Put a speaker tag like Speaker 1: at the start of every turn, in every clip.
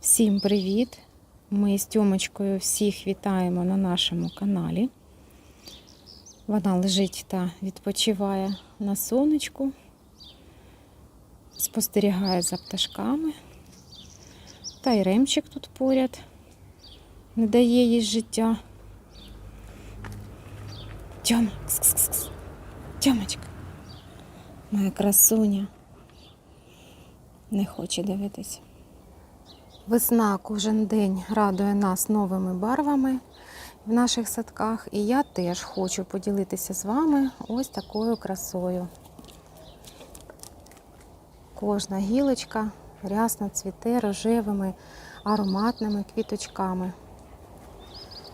Speaker 1: Всім привіт! Ми з Тьомочкою всіх вітаємо на нашому каналі. Вона лежить та відпочиває на сонечку, спостерігає за пташками. Та й ремчик тут поряд не дає їй життя. Тьома, кс-кс-кс. Тьомочка, моя красуня не хоче дивитися. Весна кожен день радує нас новими барвами в наших садках, і я теж хочу поділитися з вами ось такою красою. Кожна гілочка рясно цвіте рожевими ароматними квіточками.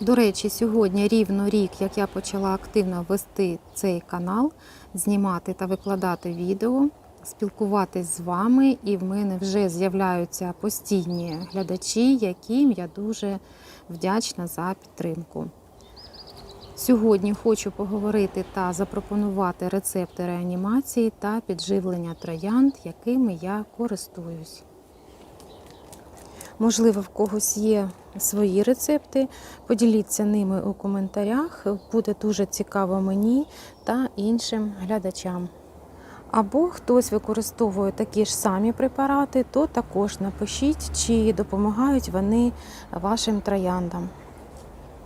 Speaker 1: До речі, сьогодні рівно рік, як я почала активно вести цей канал, знімати та викладати відео спілкуватись з вами, і в мене вже з'являються постійні глядачі, яким я дуже вдячна за підтримку. Сьогодні хочу поговорити та запропонувати рецепти реанімації та підживлення троянд, якими я користуюсь. Можливо, в когось є свої рецепти. Поділіться ними у коментарях. Буде дуже цікаво мені та іншим глядачам або хтось використовує такі ж самі препарати, то також напишіть, чи допомагають вони вашим трояндам.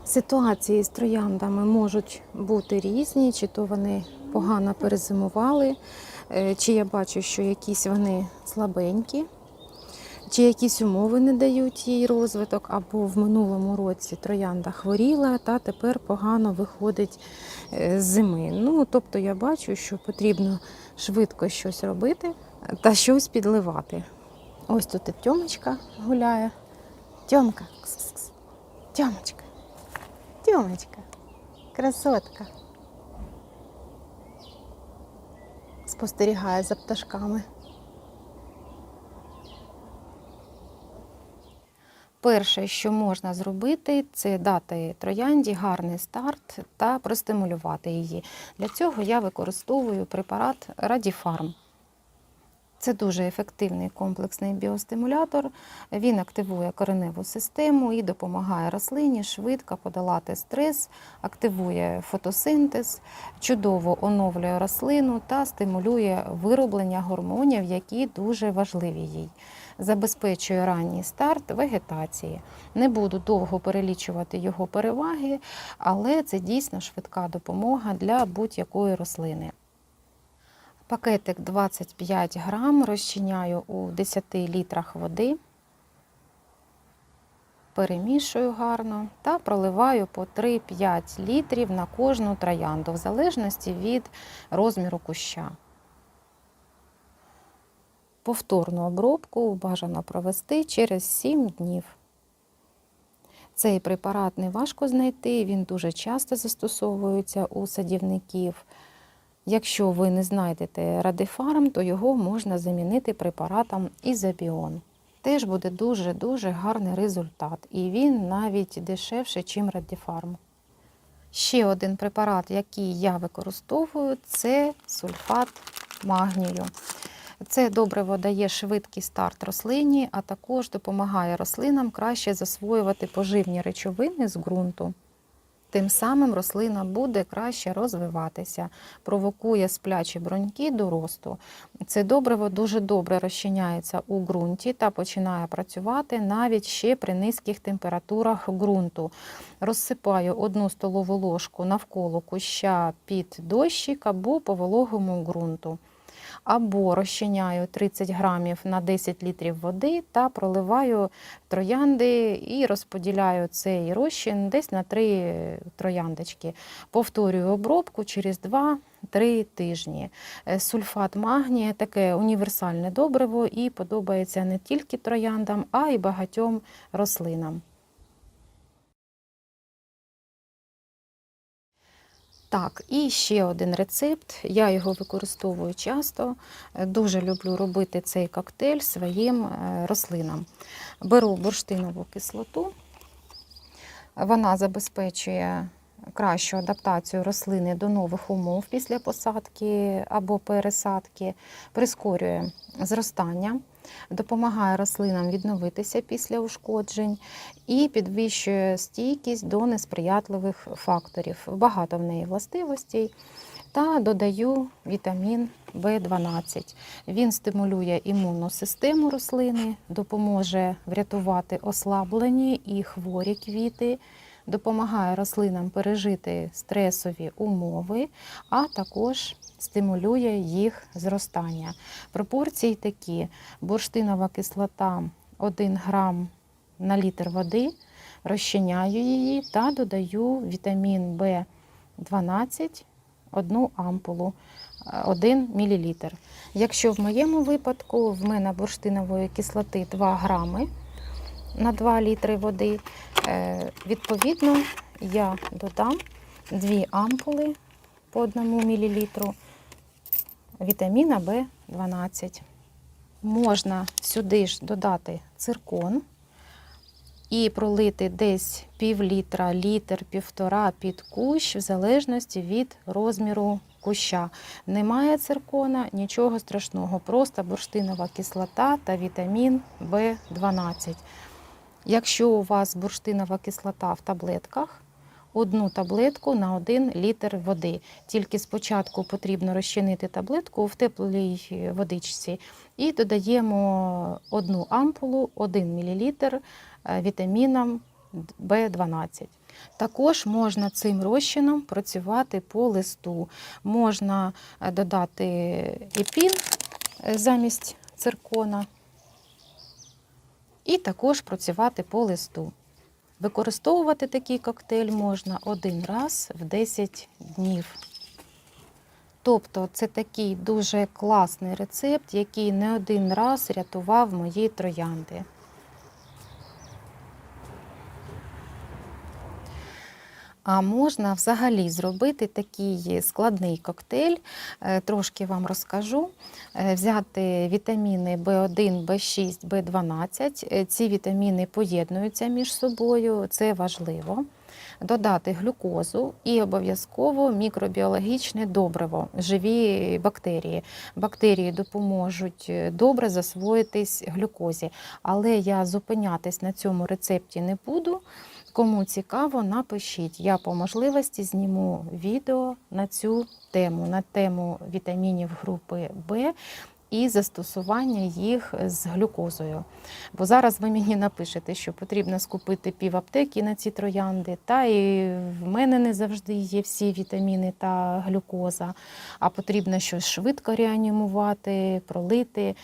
Speaker 1: Ситуації з трояндами можуть бути різні, чи то вони погано перезимували, е, чи я бачу, що якісь вони слабенькі, чи якісь умови не дають їй розвиток, або в минулому році троянда хворіла, та тепер погано виходить е, з зими. Ну, тобто я бачу, що потрібно швидко щось робити та щось підливати. Ось тут і Тьомочка гуляє. Тьомка. Кс-кс-кс. Тьомочка. Тьомочка. Красотка. Спостерігає за пташками. Перше, що можна зробити, це дати троянді гарний старт та простимулювати її. Для цього я використовую препарат Радіфарм. Це дуже ефективний комплексний біостимулятор. Він активує кореневу систему і допомагає рослині швидко подолати стрес, активує фотосинтез, чудово оновлює рослину та стимулює вироблення гормонів, які дуже важливі їй. Забезпечує ранній старт вегетації. Не буду довго перелічувати його переваги, але це дійсно швидка допомога для будь-якої рослини. Пакетик 25 грам розчиняю у 10 літрах води, перемішую гарно та проливаю по 3-5 літрів на кожну троянду, в залежності від розміру куща. Повторну обробку бажано провести через 7 днів. Цей препарат не важко знайти, він дуже часто застосовується у садівників. Якщо ви не знайдете радифарм, то його можна замінити препаратом Ізобіон. Теж буде дуже-дуже гарний результат, і він навіть дешевше, ніж радифарм. Ще один препарат, який я використовую, це сульфат магнію. Це добриво дає швидкий старт рослині, а також допомагає рослинам краще засвоювати поживні речовини з ґрунту. Тим самим рослина буде краще розвиватися, провокує сплячі броньки до росту. Це добриво дуже добре розчиняється у ґрунті та починає працювати навіть ще при низьких температурах ґрунту. Розсипаю одну столову ложку навколо куща під дощик або по вологому ґрунту. Або розчиняю 30 грамів на 10 літрів води та проливаю троянди і розподіляю цей розчин десь на 3 трояндочки. Повторюю обробку через 2-3 тижні. Е, Сульфат магнія таке універсальне добриво і подобається не тільки трояндам, а й багатьом рослинам. Так, і ще один рецепт. Я його використовую часто. Е, Дуже люблю робити цей коктейль своїм е, рослинам. Беру бурштинову кислоту, вона забезпечує кращу адаптацію рослини до нових умов після посадки або пересадки, прискорює зростання. Допомагає рослинам відновитися після ушкоджень і підвищує стійкість до несприятливих факторів. Багато в неї властивостей. Та додаю вітамін В12. Він стимулює імунну систему рослини, допоможе врятувати ослаблені і хворі квіти, допомагає рослинам пережити стресові умови, а також стимулює їх зростання. Пропорції такі: бурштинова кислота 1 грам на літр води, розчиняю її та додаю вітамін В12 одну ампулу 1 мл. Якщо в моєму випадку в мене бурштинової кислоти 2 грами на 2 літри води, е, відповідно я додам 2 ампули по 1 мл вітаміна В12. Можна сюди ж додати циркон і пролити десь пів літра, літр, півтора під кущ, в залежності від розміру куща. Немає циркона, нічого страшного, просто бурштинова кислота та вітамін В12. Якщо у вас бурштинова кислота в таблетках, одну таблетку на 1 літр води. Тільки спочатку потрібно розчинити таблетку в теплій водичці і додаємо одну ампулу, 1 мл вітаміном В12. Також можна цим розчином працювати по листу. Можна е, додати епін е, замість циркона і також працювати по листу. Використовувати такий коктейль можна один раз в 10 днів. Тобто це такий дуже класний рецепт, який не один раз рятував мої троянди. А можна взагалі зробити такий складний коктейль, е, трошки вам розкажу. Е, Взяти вітаміни В1, В6, В12. Ці вітаміни поєднуються між собою, це важливо. Додати глюкозу і обов'язково мікробіологічне добриво, живі бактерії. Бактерії допоможуть е, добре засвоїтись глюкозі. Але я зупинятись на цьому рецепті не буду. Кому цікаво, напишіть. Я по можливості зніму відео на цю тему, на тему вітамінів групи В і застосування їх з глюкозою. Бо зараз ви мені напишете, що потрібно скупити пів аптеки на ці троянди, та і в мене не завжди є всі вітаміни та глюкоза, а потрібно щось швидко реанімувати, пролити.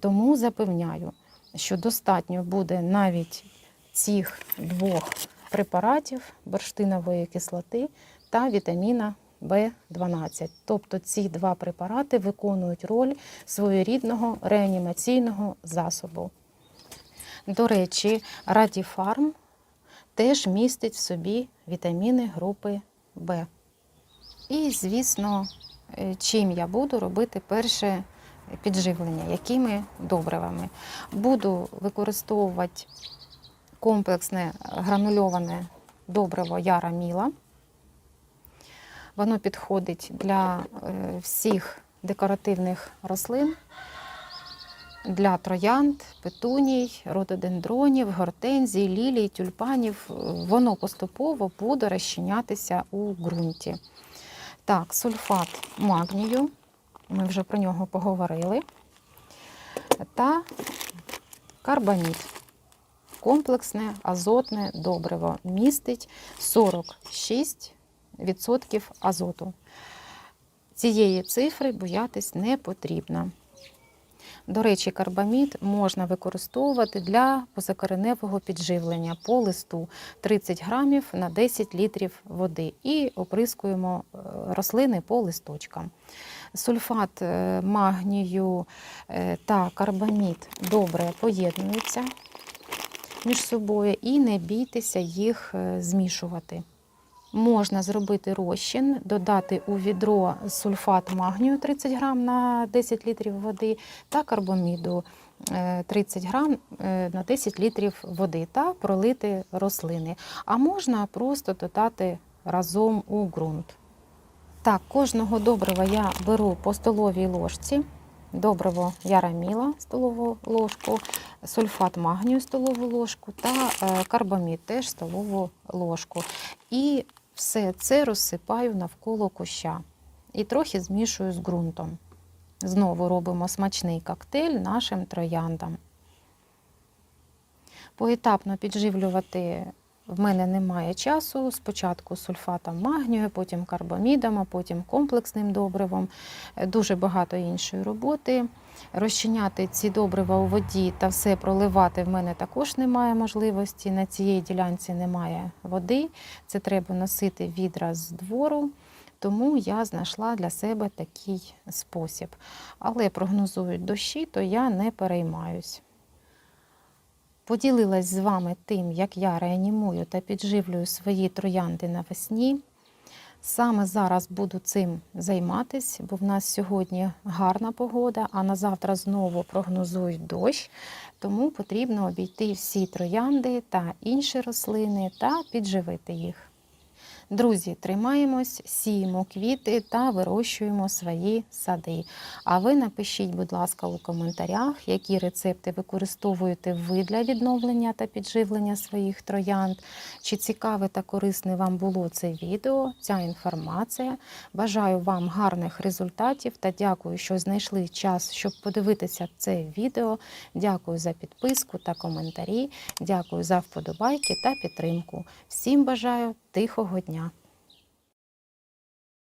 Speaker 1: Тому запевняю, що достатньо буде навіть цих двох препаратів бурштинової кислоти та вітаміна В12. Тобто ці два препарати виконують роль своєрідного реанімаційного засобу. До речі, Радіфарм теж містить в собі вітаміни групи В. І, звісно, е, чим я буду робити перше підживлення, якими добривами. Буду використовувати комплексне гранульоване добриво Яра Міла. Воно підходить для е, всіх декоративних рослин, для троянд, петуній, рододендронів, гортензій, лілій, тюльпанів. Воно поступово буде розчинятися у ґрунті. Так, сульфат магнію, ми вже про нього поговорили. Та карбамід комплексне азотне добриво містить 46% азоту. Цієї цифри боятись не потрібно. До речі, карбамід можна використовувати для позакореневого підживлення по листу 30 грамів на 10 літрів води і оприскуємо е, рослини по листочкам. Сульфат е, магнію е, та карбамід добре поєднуються між собою і не бійтеся їх змішувати. Можна зробити розчин, додати у відро сульфат магнію 30 грам на 10 літрів води та карбаміду 30 грам на 10 літрів води та пролити рослини. А можна просто додати разом у ґрунт. Так, кожного добрива я беру по столовій ложці добриво яраміла столову ложку, сульфат магнію столову ложку та е, карбамід теж столову ложку. І все це розсипаю навколо куща і трохи змішую з ґрунтом. Знову робимо смачний коктейль нашим трояндам. Поетапно підживлювати в мене немає часу. Спочатку сульфатом магнію, потім карбамідом, а потім комплексним добривом. Е, Дуже багато іншої роботи. Розчиняти ці добрива у воді та все проливати в мене також немає можливості. На цій ділянці немає води. Це треба носити відра з двору. Тому я знайшла для себе такий спосіб. Але прогнозують дощі, то я не переймаюсь. Поділилась з вами тим, як я реанімую та підживлюю свої троянди навесні. Саме зараз буду цим займатись, бо в нас сьогодні гарна погода, а на завтра знову прогнозують дощ. Тому потрібно обійти всі троянди та інші рослини та підживити їх. Друзі, тримаємось, сіємо квіти та вирощуємо свої сади. А ви напишіть, будь ласка, у коментарях, які рецепти використовуєте ви для відновлення та підживлення своїх троянд. Чи цікаве та корисне вам було це відео, ця інформація. Бажаю вам гарних результатів та дякую, що знайшли час, щоб подивитися це відео. Дякую за підписку та коментарі. Дякую за вподобайки та підтримку. Всім бажаю тихого дня.